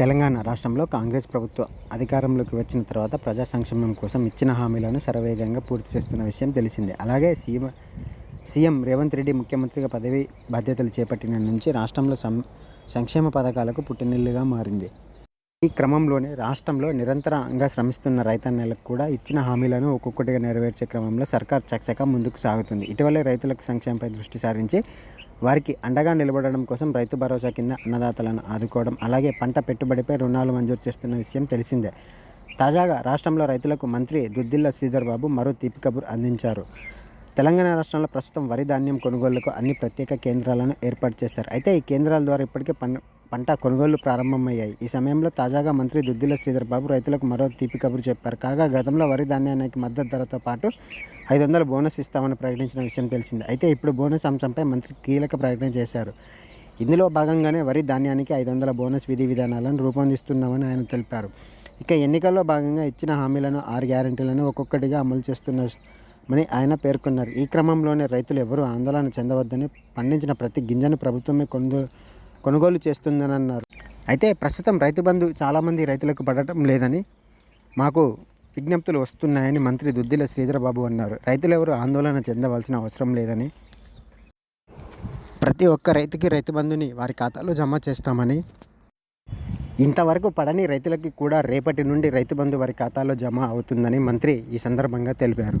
తెలంగాణ రాష్ట్రంలో కాంగ్రెస్ ప్రభుత్వం అధికారంలోకి వచ్చిన తర్వాత ప్రజా సంక్షేమం కోసం ఇచ్చిన హామీలను శరవేగంగా పూర్తి చేస్తున్న విషయం తెలిసిందే. అలాగే సీఎం సీఎం రేవంత్ రెడ్డి ముఖ్యమంత్రిగా పదవి బాధ్యతలు చేపట్టిన నుంచి రాష్ట్రంలో సం సంక్షేమ పథకాలకు పుట్టినిల్లుగా మారింది. ఈ క్రమంలోనే రాష్ట్రంలో నిరంతరంగా శ్రమిస్తున్న రైతన్నలకు కూడా ఇచ్చిన హామీలను ఒక్కొక్కటిగా నెరవేర్చే క్రమంలో సర్కార్ చకచక ముందుకు సాగుతుంది. ఇటీవలే రైతులకు సంక్షేమంపై దృష్టి సారించి వారికి అండగా నిలబడడం కోసం రైతు భరోసా కింద అన్నదాతలను ఆదుకోవడం అలాగే పంట పెట్టుబడిపై రుణాలు మంజూరు చేస్తున్న విషయం తెలిసిందే. తాజాగా రాష్ట్రంలో రైతులకు మంత్రి దుద్దిల్ల శ్రీధర్ బాబు మరో తీపి కబుర్ అందించారు. తెలంగాణ రాష్ట్రంలో ప్రస్తుతం వరి ధాన్యం కొనుగోళ్ళకు అన్ని ప్రత్యేక కేంద్రాలను ఏర్పాటు చేశారు. అయితే ఈ కేంద్రాల ద్వారా ఇప్పటికే పన్ పంట కొనుగోళ్ళు ప్రారంభమయ్యాయి. ఈ సమయంలో తాజాగా మంత్రి దుద్దిల శ్రీధర్ బాబు రైతులకు మరో తీపి కబురు చెప్పారు. కాగా గతంలో వరి ధాన్యానికి మద్దతు ధరతో పాటు ఐదు వందల బోనస్ ఇస్తామని ప్రకటించిన విషయం తెలిసింది. అయితే ఇప్పుడు బోనస్ అంశంపై మంత్రి కీలక ప్రకటన చేశారు. ఇందులో భాగంగానే వరి ధాన్యానికి ఐదు వందల బోనస్ విధి విధానాలను రూపొందిస్తున్నామని ఆయన తెలిపారు. ఇక ఎన్నికల్లో భాగంగా ఇచ్చిన హామీలను ఆరు గ్యారెంటీలను ఒక్కొక్కటిగా అమలు చేస్తున్నామని ఆయన పేర్కొన్నారు. ఈ క్రమంలోనే రైతులు ఎవరూ ఆందోళన చెందవద్దని పండించిన ప్రతి గింజను ప్రభుత్వమే కొందరు కొనుగోలు చేస్తుందని అన్నారు అయితే ప్రస్తుతం రైతు బంధు చాలామంది రైతులకు పడటం లేదని మాకు విజ్ఞప్తులు వస్తున్నాయని మంత్రి దుద్దిల శ్రీధరబాబు అన్నారు. రైతులు ఎవరు ఆందోళన చెందవలసిన అవసరం లేదని ప్రతి ఒక్క రైతుకి రైతు బంధుని వారి ఖాతాలో జమ చేస్తామని ఇంతవరకు పడని రైతులకి కూడా రేపటి నుండి రైతు బంధు వారి ఖాతాలో జమ అవుతుందని మంత్రి ఈ సందర్భంగా తెలిపారు.